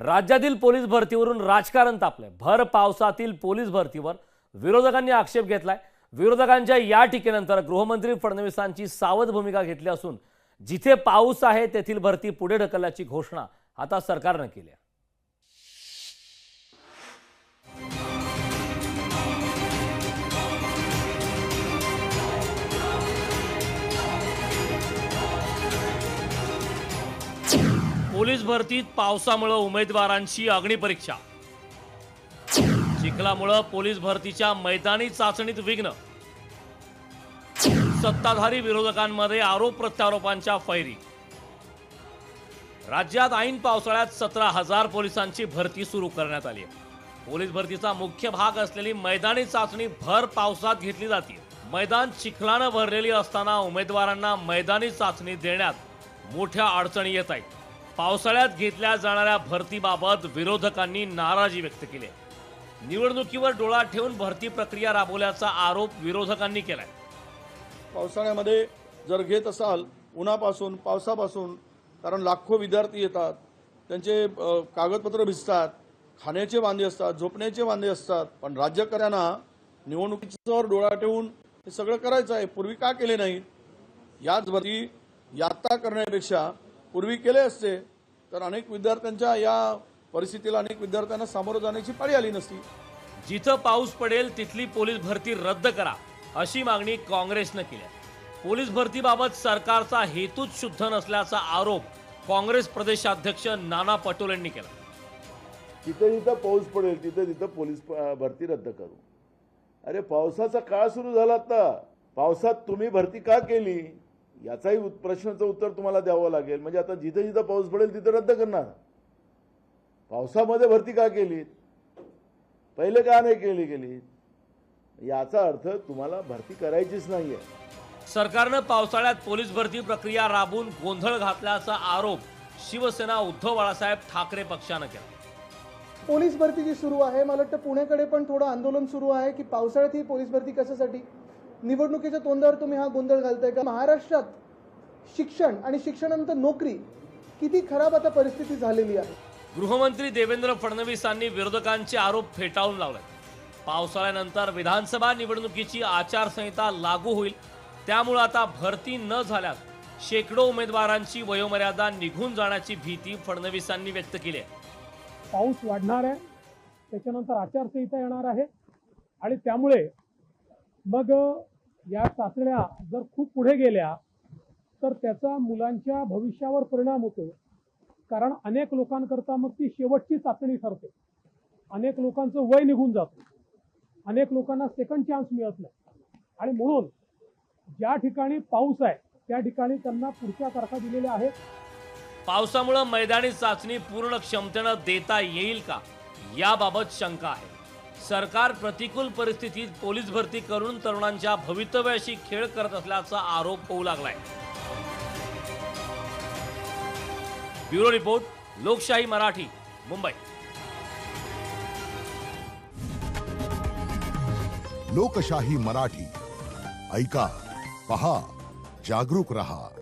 राज्यातील पोलीस भरतीवरून राजकारण तापलंय. भर पावसातील पोलीस भरतीवर विरोधकांनी आक्षेप घेतलाय. विरोधकांच्या या टीकेनंतर गृहमंत्री फडणवीसांची सावध भूमिका घेतली असून जिथे पाऊस आहे तेथील भरती पुढे ढकलल्याची घोषणा आता सरकारनं केली आहे. पोलीस भरतीत पावसामुळं उमेदवारांची अग्निपरीक्षा चिखलामुळं पोलीस भरतीच्या मैदानी चाचणीत विघ्न. सत्ताधारी विरोधकांमध्ये आरोप प्रत्यारोपांच्या फैरी. राज्यात ऐन पावसाळ्यात सतरा हजार पोलिसांची भरती सुरू करण्यात आली आहे. पोलीस भरतीचा मुख्य भाग असलेली मैदानी चाचणी भर पावसात घेतली जाते. मैदान चिखलानं भरलेली असताना उमेदवारांना मैदानी चाचणी देण्यात मोठ्या अडचणी येत आहेत. पावसाळ्यात घेतल्या जाणाऱ्या भरतीबाबत विरोधकांनी नाराजी व्यक्त केली आहे. निवडणुकीवर डोळा ठेवून भरती प्रक्रिया राबवल्याचा आरोप विरोधकांनी केलाय पावसाळ्यामध्ये जर घेत असाल उन्हापासून पावसापासून कारण लाखो विद्यार्थी येतात त्यांचे कागदपत्र भिजतात खाण्याचे वांदे असतात झोपण्याचे वांदे असतात पण राज्यकऱ्यांना निवडणुकीच्यावर डोळा ठेवून हे सगळं करायचं आहे पूर्वी का केले नाहीत याच भरती यात्रा करण्यापेक्षा पूर्वी केले असते तर अनेक विद्यार्थ्यांच्या या परिस्थितीला अनेक विद्यार्थ्यांना सामोरं जाण्याची पाळी आली नसती. जिथं पाऊस पडेल तिथली पोलीस भरती रद्द करा अशी मागणी काँग्रेसनं केली. पोलीस भरतीबाबत सरकारचा हेतूच शुद्ध नसल्याचा आरोप काँग्रेस प्रदेशाध्यक्ष नाना पटोलेंनी केला. जिथं जिथं पाऊस पडेल तिथं तिथं पोलीस भरती रद्द करू. अरे पावसाचा काळ सुरू झाला आता. पावसात तुम्ही भरती का केली? याचाही प्रश्नाचं उत्तर तुम्हाला द्यावं लागेल. म्हणजे आता जिथं जिथं पाऊस पडेल तिथं रद्द करणार. पावसामध्ये भरती का केली पहिले का नाही केली गेली याचा अर्थ तुम्हाला भरती करायचीच नाहीये. सरकारनं पावसाळ्यात पोलीस भरती प्रक्रिया राबवून गोंधळ घातल्याचा आरोप शिवसेना उद्धव बाळासाहेब ठाकरे पक्षानं केला. पोलीस भरती जी सुरू आहे मला वाटतं पुणेकडे पण थोडं आंदोलन सुरू आहे की पावसाळ्यात ही पोलीस भरती कशासाठी? निवडणुकीच्या तोंडावर तुम्ही हा गोंधळ घालताय का? महाराष्ट्रात शिक्षण आणि शिक्षणानंतर नोकरी किती खराब आता परिस्थिती झालेली आहे? गृहमंत्री देवेंद्र फडणवीसांनी विरोधकांचे आरोप फेटाळून लावले पावसाळ्यानंतर विधानसभा निवडणुकीची आचारसंहिता लागू होईल. त्यामुळे आता भरती न झाल्यास शेकडो उमेदवारांची वयोमर्यादा निघून जाण्याची भीती फडणवीसांनी व्यक्त केली आहे. पाऊस वाढणार आहे त्याच्यानंतर आचारसंहिता येणार आहे आणि त्यामुळे मग या चाचण्या जर खूप पुढे गेल्या तर त्याचा मुलांच्या भविष्यावर परिणाम होतो. कारण अनेक लोकांकरता मग ती शेवटची चाचणी ठरते. अनेक लोकांचं वय निघून जातं. अनेक लोकांना सेकंड चान्स मिळत नाही. आणि म्हणून ज्या ठिकाणी पाऊस आहे त्या ठिकाणी त्यांना पुढच्या तारखा दिलेल्या आहेत. पावसामुळे मैदानी चाचणी पूर्ण क्षमतेनं देता येईल का? याबाबत शंका आहे. सरकार प्रतिकूल परिस्थितीत पोलीस भरती करून तरुणांच्या भवितव्याशी खेळ करत असल्याचा आरोप होऊ लागलाय. ब्युरो रिपोर्ट लोकशाही मराठी मुंबई. लोकशाही मराठी. ऐका पहा जागरूक रहा.